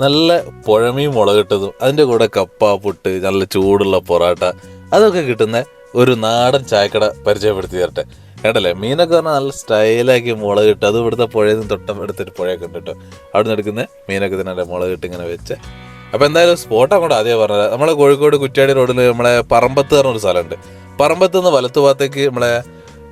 നല്ല പുഴമീൻ മുളകിട്ടതും അതിന്റെ കൂടെ കപ്പ പുട്ട് നല്ല ചൂടുള്ള പൊറാട്ട അതൊക്കെ കിട്ടുന്ന ഒരു നാടൻ ചായക്കട പരിചയപ്പെടുത്തി തരട്ടെ. കേട്ടല്ലേ മീനൊക്കെ പറഞ്ഞാൽ നല്ല സ്റ്റൈലാക്കി മുളകിട്ട് അത് ഇവിടുത്തെ പുഴയിൽ നിന്ന് തൊട്ടം എടുത്തിട്ട് പുഴയൊക്കെ ഉണ്ട് കേട്ടോ. അവിടെ നിന്ന് എടുക്കുന്ന മീനൊക്കെ തന്നെ മുളകിട്ട് ഇങ്ങനെ വെച്ച്. അപ്പോൾ എന്തായാലും സ്പോട്ട് അങ്ങോട്ട് ആദ്യം പറഞ്ഞത് നമ്മളെ കോഴിക്കോട് കുറ്റ്യാടി റോഡിൽ നമ്മളെ പറമ്പത്ത് പറഞ്ഞൊരു സ്ഥലമുണ്ട്. പറമ്പത്ത് നിന്ന് വലത്തു ഭാഗത്തേക്ക് നമ്മളെ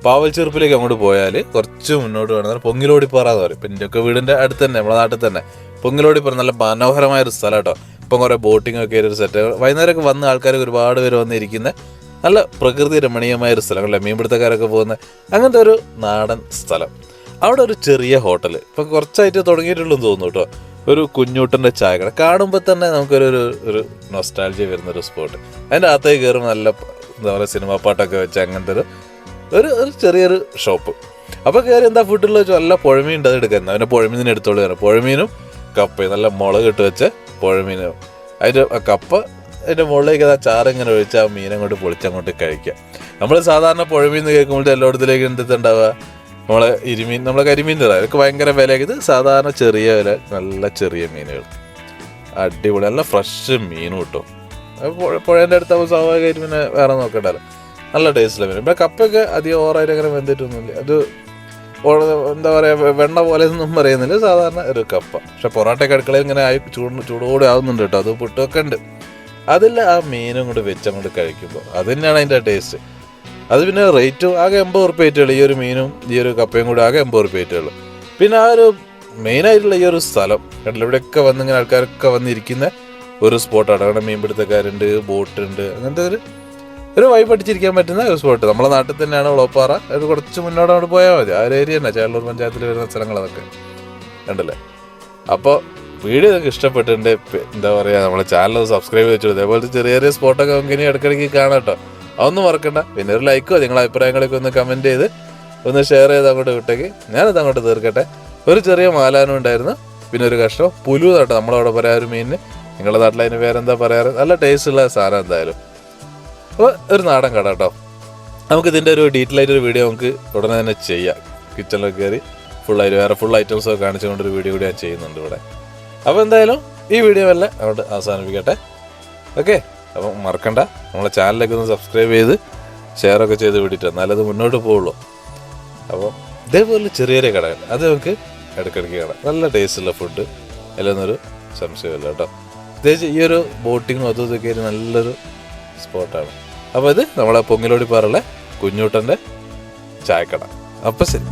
പാവൽച്ചെറുപ്പിലേക്ക് അങ്ങോട്ട് പോയാൽ കുറച്ച് മുന്നോട്ട് വേണമെന്ന് പൊങ്ങിലോടിപ്പാറ എന്ന് പറയും. പിന്നെ ഒക്കെ വീടിന്റെ അടുത്ത് തന്നെ നമ്മുടെ നാട്ടിൽ തന്നെ. പൊങ്ങിലോടിപ്പാറ നല്ല മനോഹരമായ ഒരു സ്ഥലം കേട്ടോ. ഇപ്പം കുറേ ബോട്ടിംഗ് ഒക്കെ ഒരു സെറ്റ് വൈകുന്നേരമൊക്കെ വന്ന ആൾക്കാർ ഒരുപാട് പേര് വന്നിരിക്കുന്ന നല്ല പ്രകൃതി രമണീയമായ ഒരു സ്ഥലം അല്ലേ? മീൻപിടുത്തക്കാരൊക്കെ പോകുന്ന അങ്ങനത്തെ ഒരു നാടൻ സ്ഥലം. അവിടെ ഒരു ചെറിയ ഹോട്ടൽ ഇപ്പം കുറച്ചായിട്ട് തുടങ്ങിയിട്ടുള്ളൂ തോന്നുന്നു കേട്ടോ. ഒരു കുഞ്ഞൂട്ടന്റെ ചായക്കട. കാണുമ്പോൾ തന്നെ നമുക്കൊരു ഒരു ഒരു നൊസ്റ്റാൾജി വരുന്ന ഒരു സ്പോട്ട് അതിന്റെ അകത്തേക്ക് കയറുമ്പോൾ നല്ല എന്താ പറയുക സിനിമാ പാട്ടൊക്കെ വെച്ച് അങ്ങനത്തെ ഒരു ഒരു ഒരു ചെറിയൊരു ഷോപ്പ് അപ്പോൾ കയറി എന്താ ഫുഡുള്ള വെച്ചാൽ നല്ല പുഴമീൻ ഉണ്ട് അത് എടുക്കുന്നത് അവന്റെ പുഴമീൻ എടുത്തോളൂ കയറാം പുഴമീനും കപ്പയും നല്ല മുളക് ഇട്ട് വെച്ച് പുഴമീൻ. അതിന്റെ കപ്പ അതിന്റെ മുകളിലേക്ക് ആ ചാറ് ഇങ്ങനെ ഒഴിച്ച് ആ മീൻ അങ്ങോട്ട് പൊളിച്ചങ്ങോട്ട് കഴിക്കുക. നമ്മൾ സാധാരണ പുഴമീൻ എന്ന് കേൾക്കുമ്പോൾ എല്ലായിടത്തിലേക്ക് എന്തുണ്ടാവുക നമ്മളെ ഇരുമീൻ നമ്മളെ കരിമീൻ തരാം അതൊക്കെ ഭയങ്കര വിലയൊക്കെ ഇത് സാധാരണ ചെറിയ വില നല്ല ചെറിയ മീനുകൾ. അടിപൊളി നല്ല ഫ്രഷ് മീനും കിട്ടും. പുഴേന്റെ അടുത്താകുമ്പോൾ സ്വാഭാവികമായിട്ട് പിന്നെ വേറെ നോക്കണ്ടല്ലോ. നല്ല ടേസ്റ്റിലെ മീൻ. ഇവിടെ കപ്പയൊക്കെ അധികം ഓവറായിട്ട് അങ്ങനെ വെന്തിട്ടൊന്നുമില്ല. അത് എന്താ പറയുക വെണ്ണ പോലെ ഒന്നും പറയുന്നില്ല. സാധാരണ ഒരു കപ്പ. പക്ഷെ പൊറോട്ടയൊക്കെ അടുക്കളയിൽ ഇങ്ങനെ ആയി ചൂട് ചൂടോടെ ആവുന്നുണ്ട് കേട്ടോ. അത് പുട്ടൊക്കെ ഉണ്ട്. അതിൽ ആ മീനും കൂടെ വെച്ച് അങ്ങോട്ട് കഴിക്കുമ്പോൾ അത് തന്നെയാണ് അതിന്റെ ടേസ്റ്റ്. അത് പിന്നെ റേറ്റും ആകെ എൺപത് ഉറുപ്പ് ആയിട്ടുള്ളൂ ഈ ഒരു മീനും ഈ ഒരു കപ്പയും കൂടെ ആകെ എൺപത് ഉറുപ്പ് ആയിട്ടുള്ളൂ പിന്നെ ആ ഒരു മെയിനായിട്ടുള്ള ഈ ഒരു സ്ഥലം കണ്ടില്ല? ഇവിടെയൊക്കെ വന്നിങ്ങനെ ആൾക്കാരൊക്കെ വന്നിരിക്കുന്ന ഒരു സ്പോട്ടാണ് അവിടെ മീൻപിടുത്തക്കാരുണ്ട് ബോട്ടുണ്ട് അങ്ങനത്തെ ഒരു ഒരു വൈബ് അടിച്ചിരിക്കാൻ പറ്റുന്ന ഒരു സ്പോട്ട് നമ്മളെ നാട്ടിൽ തന്നെയാണ് ഉളപ്പാറ. അത് കുറച്ച് മുന്നോട്ട് അങ്ങോട്ട് പോയാൽ മതി. ആ ഒരു ഏരിയ തന്നെ. ചേളൂർ പഞ്ചായത്തിൽ വരുന്ന സ്ഥലങ്ങൾ അതൊക്കെ കണ്ടല്ലേ? അപ്പോൾ വീഡിയോ നിങ്ങൾക്ക് ഇഷ്ടപ്പെട്ടിട്ടുണ്ട് എന്താ പറയുക നമ്മളെ ചാനൽ സബ്സ്ക്രൈബ് വെച്ചു ഇതേപോലത്തെ ചെറിയ ചെറിയ സ്പോട്ടൊക്കെ നമുക്ക് ഇനി ഇടയ്ക്കിടയ്ക്ക് കാണാം കേട്ടോ. അതൊന്നും മറക്കണ്ട. പിന്നെ ഒരു ലൈക്കോ നിങ്ങളുടെ അഭിപ്രായങ്ങളൊക്കെ ഒന്ന് കമന്റ് ചെയ്ത് ഒന്ന് ഷെയർ ചെയ്ത് അങ്ങോട്ട് വിട്ടേക്ക്. ഞാനത് അങ്ങോട്ട് തീർക്കട്ടെ. ഒരു ചെറിയ മാലാനും ഉണ്ടായിരുന്നു. പിന്നെ ഒരു കഷ്ണം പുലു കേട്ടോ നമ്മളവിടെ പറയാ ഒരു മീനിന്. നിങ്ങളുടെ നാട്ടിൽ അതിന് പേരെന്താ പറയാറ്? നല്ല ടേസ്റ്റ് ഉള്ള സാധനം എന്തായാലും. അപ്പോൾ ഒരു നാടൻ കട കേട്ടോ. നമുക്ക് ഇതിന്റെ ഒരു ഡീറ്റെയിൽ ആയിട്ട് ഒരു വീഡിയോ നമുക്ക് ഉടനെ തന്നെ ചെയ്യാം. കിച്ചണിലൊക്കെ കയറി. ഫുൾ ആയിട്ട് വേറെ ഫുൾ ഐറ്റംസ് ഒക്കെ കാണിച്ചുകൊണ്ട് ഒരു വീഡിയോ കൂടി ഞാൻ ചെയ്യുന്നുണ്ട് ഇവിടെ. അപ്പോൾ എന്തായാലും ഈ വീഡിയോ വല്ല അവിടെ അവസാനിപ്പിക്കട്ടെ. ഓക്കെ അപ്പം മറക്കണ്ട. നമ്മളെ ചാനലൊക്കെ ഒന്ന് സബ്സ്ക്രൈബ് ചെയ്ത് ഷെയറൊക്കെ ചെയ്ത് വിട്ടിട്ട് നല്ലത് മുന്നോട്ട് പോവുള്ളൂ. അപ്പോൾ ഇതേപോലെ ചെറിയ ചെറിയ കടകൾ അത് നമുക്ക് ഇടയ്ക്കിടയ്ക്ക് കാണാം. നല്ല ടേസ്റ്റുള്ള ഫുഡ് എന്നൊരു സംശയമില്ല കേട്ടോ. പ്രത്യേകിച്ച് ഈ ഒരു ബോട്ടിങ്ങും അതും ഇതൊക്കെ ഒരു നല്ലൊരു സ്പോട്ടാണ് അപ്പോൾ ഇത് നമ്മളെ പൊങ്ങിലോടി പാറുള്ള കുഞ്ഞൂട്ടന്റെ ചായക്കട. അപ്പം ശരി.